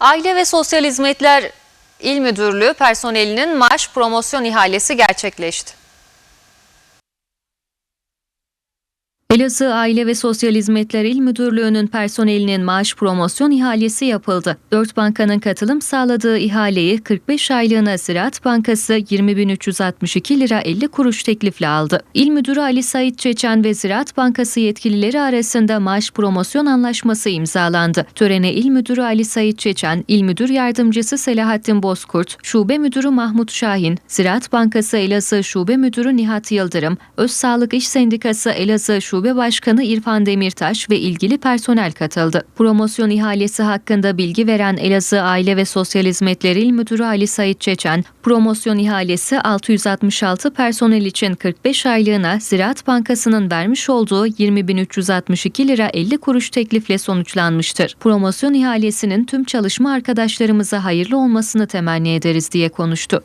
Aile ve Sosyal Hizmetler İl Müdürlüğü personelinin maaş promosyon ihalesi gerçekleşti. Elazığ Aile ve Sosyal Hizmetler İl Müdürlüğü'nün personelinin maaş promosyon ihalesi yapıldı. 4 bankanın katılım sağladığı ihaleyi 45 aylığına Ziraat Bankası 20.362 lira 50 kuruş teklifle aldı. İl Müdürü Ali Sait Çeçen ve Ziraat Bankası yetkilileri arasında maaş promosyon anlaşması imzalandı. Törene İl Müdürü Ali Sait Çeçen, İl Müdür Yardımcısı Selahattin Bozkurt, Şube Müdürü Mahmut Şahin, Ziraat Bankası Elazığ Şube Müdürü Nihat Yıldırım, Öz Sağlık İş Sendikası Elazığ Şube Başkanı İrfan Demirtaş ve ilgili personel katıldı. Promosyon ihalesi hakkında bilgi veren Elazığ Aile ve Sosyal Hizmetler İl Müdürü Ali Sait Çeçen, promosyon ihalesi 666 personel için 45 aylığına Ziraat Bankası'nın vermiş olduğu 20.362 lira 50 kuruş teklifle sonuçlanmıştır. Promosyon ihalesinin tüm çalışma arkadaşlarımıza hayırlı olmasını temenni ederiz diye konuştu.